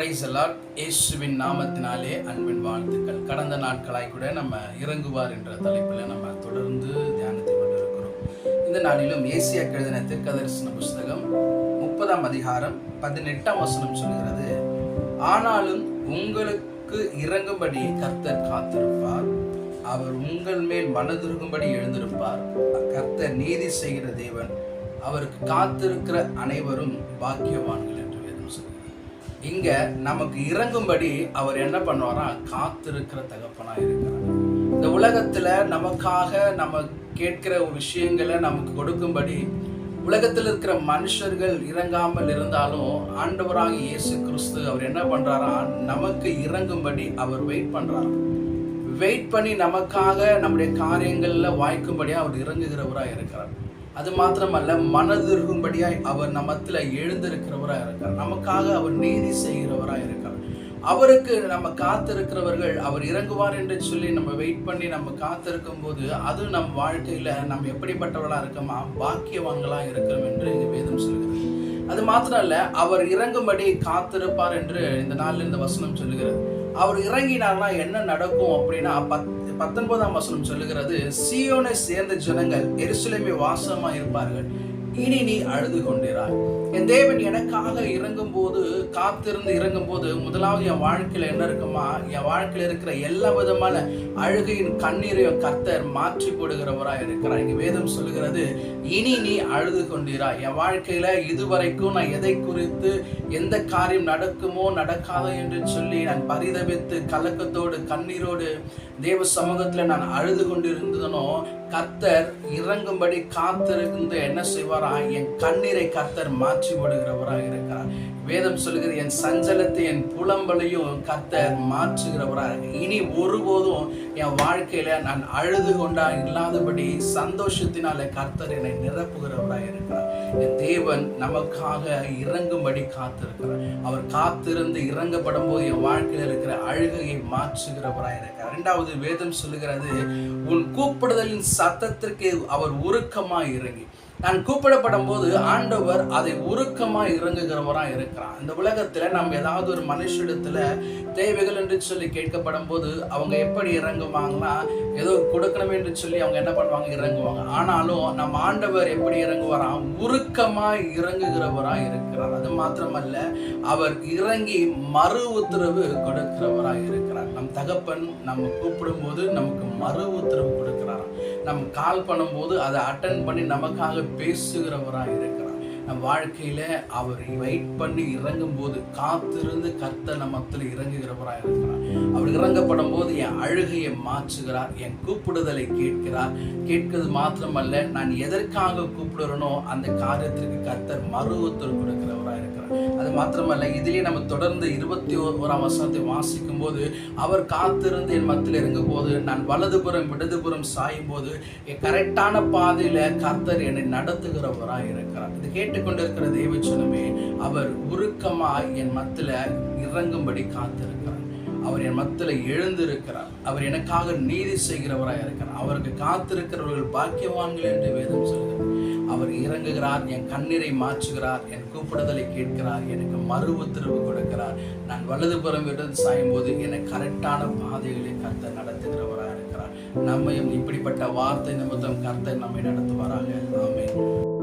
Price இயேசுவின் நாமத்தினாலே அன்பின் வாழ்த்துக்கள். கடந்த நாட்களாய் கூட நம்ம இறங்குவார் என்ற தலைப்பில் நம்ம தொடர்ந்து தியானத்தை கொண்டிருக்கிறோம். இந்த நாளிலும் ஏசியா எழுதின திருக்கதரிசன புஸ்தகம் முப்பதாம் அதிகாரம் பதினெட்டாம் வசனம் சொல்கிறது ஆனாலும் உங்களுக்கு இறங்கும்படி கர்த்தர் காத்திருப்பார். அவர் உங்கள் மேல் மனதிருக்கும்படி எழுந்திருப்பார். கர்த்தர் நீதி செய்கிற தேவன் அவருக்கு காத்திருக்கிற அனைவரும் பாக்கியவான்கள் இங்க நமக்கு இறங்கும்படி அவர் என்ன பண்ணுவாரா? காத்திருக்கிற தகப்பனா இருக்கிறார். இந்த உலகத்துல நமக்காக நம்ம கேட்கிற விஷயங்களை நமக்கு கொடுக்கும்படி உலகத்தில் இருக்கிற மனுஷர்கள் இறங்காமல் இருந்தாலும் ஆண்டவராக இயேசு கிறிஸ்து அவர் என்ன பண்றாரா? நமக்கு இறங்கும்படி அவர் வெயிட் பண்றாரு. வெயிட் பண்ணி நமக்காக நம்முடைய காரியங்கள்ல வாய்க்கும்படியாக அவர் இறங்குகிறவராக இருக்கிறார். அது மாத்திரமல்ல மனதிருகும்படியாய் அவர் நமத்துல எழுந்திருக்கிறவராக இருக்கார். நமக்காக அவர் நீதி செய்கிறவராக இருக்கார். அவருக்கு நம்ம காத்திருக்கிறவர்கள் அவர் இறங்குவார் என்று சொல்லி நம்ம வெயிட் பண்ணி நம்ம காத்திருக்கும் போது அது நம் வாழ்க்கையில நம்ம எப்படிப்பட்டவர்களா இருக்கோமா? பாக்கியவான்களா இருக்கிறோம் என்று இங்க வேதம் சொல்கிறது. அது மாத்திரம் இல்ல அவர் இறங்கும்படி காத்திருப்பார் என்று இந்த நாளில் இந்த வசனம் சொல்லுகிறது அவர் இறங்கினார்னா என்ன நடக்கும் அப்படின்னா பத் பத்தொன்பதாம் வசனம் சொல்லுகிறது சியோனை சேர்ந்த ஜனங்கள் எருசலேமே வாசமா இருப்பார்கள் இனி நீ அழுது கொண்டிராய் என் தேவன் எனக்காக இறங்கும் போது காத்திருந்து இறங்கும் போது முதலாவது என் வாழ்க்கையில என்ன இருக்குமா? என் வாழ்க்கையில இருக்கிற எல்லா விதமான அழுகையின் கண்ணீரையும் கர்த்தர் மாற்றி போடுகிறவராய் இருக்கிறார். இங்க வேதம் சொல்லுகிறது இனி நீ அழுது கொண்டிராய் என் வாழ்க்கையில இதுவரைக்கும் நான் எதை குறித்து எந்த காரியம் நடக்குமோ நடக்காதோ என்று சொல்லி நான் பரிதவித்து கலக்கத்தோடு கண்ணீரோடு தேவ சமூகத்துல நான் அழுது கொண்டிருந்ததனோ கர்த்தர் இறங்கும்படி காத்திருந்து என்ன செய்வாரா என் கண்ணீரை கர்த்தர் மாற்றி விடுகிறவராக இருக்கிறார். வேதம் சொல்கிறது என் சஞ்சலத்தை என் புலம்பலையும் கர்த்தர் மாற்றுகிறவராக இனி ஒருபோதும் என் வாழ்க்கையில நான் அழுது கொண்டா இல்லாதபடி சந்தோஷத்தினால கர்த்தர் என்னை நிரப்புகிறவராக இருக்கிறார். என் தேவன் நமக்காக இறங்கும்படி காத்திருக்கிறார். அவர் காத்திருந்து இறங்கப்படும் போது என் வாழ்க்கையில் இருக்கிற அழுகையை மாற்றுகிறவராக இருக்கிறார். இரண்டாவது வேதம் சொல்லுகிறது உன் கூப்பிடுதலின் சத்தத்திற்கு அவர் உருக்கமாக இறங்கி. நான் கூப்பிடப்படும் போது ஆண்டவர் அதை உருக்கமா இறங்குகிறவரா இருக்கிறான் இந்த உலகத்துல நம்ம ஏதாவது ஒரு மனுஷிடத்துல தேவைகள் என்று சொல்லி கேட்கப்படும் போது அவங்க எப்படி இறங்குவாங்கன்னா ஏதோ கொடுக்கணும் என்று சொல்லி அவங்க என்ன பண்ணுவாங்க? இறங்குவாங்க. ஆனாலும் நம்ம ஆண்டவர் எப்படி இறங்குவாராம் உருக்கமா இறங்குகிறவரா இருக்கிறார். அது மாத்திரமல்ல அவர் இறங்கி மறு உத்தரவு கொடுக்கிறவரா இருக்கிறார். நம் தகப்பன் நம்ம கூப்பிடும் போது நமக்கு மறு உத்தரவு கொடுக்கிறாராம். நம்ம கால் பண்ணும்போது அதை அட்டன் பண்ணி நமக்காக பேசுகிறவராக இருக்கிறார். நம் வாழ்க்கையில் அவர் வெயிட் பண்ணி இறங்கும் போது காத்திருந்து கர்த்த நமத்தில் இறங்குகிறவராக இருக்கிறார். அவர் இறங்கப்படும் போது என் அழுகையை மாற்றுகிறார் என் கூப்பிடுதலை கேட்கிறார். கேட்கிறது மாத்திரமல்ல நான் எதற்காக கூப்பிடுறனோ அந்த காரியத்திற்கு கர்த்தர் மருவத்தில் கொடுக்கிறவராக மாத்திரமல்ல இதிலே நம்ம தொடர்ந்து இருபத்தி ஓராம் வசனத்தை வாசிக்கும் போது அவர் காத்திருந்து என் மத்தியில் இறங்கும் போது நான் வலதுபுறம் இடதுபுறம் சாயும் போது என் கரெக்டான பாதையில கர்த்தர் என்னை நடத்துகிறவராக இருக்கிறார். இது கேட்டுக்கொண்டிருக்கிற தேவச்சனமே அவர் உருக்கமாக என் மத்தியில் இறங்கும்படி காத்திருக்கிறார். அவர் என் மத்தியில் எழுந்திருக்கிறார். அவர் எனக்காக நீதி செய்கிறவராக இருக்கிறார். அவருக்கு காத்திருக்கிறவர்கள் பாக்கியவான்கள் என்று வேதம் சொல்கிறார் அவர் இறங்குகிறார் என் கண்ணீரை மாற்றுகிறார் என் கூப்பிடுதலை கேட்கிறார் எனக்கு மறு உத்தரவு கொடுக்கிறார். நான் வலதுபுறம் இடது சாயும் போது என்னை கரெக்டான பாதைகளை கர்த்தர் நடத்துகிறவராக இருக்கிறார். நம்மையும் இப்படிப்பட்ட வார்த்தை நிமித்தம் கர்த்தர் நம்மை நடத்துவாராக. ஆமென்.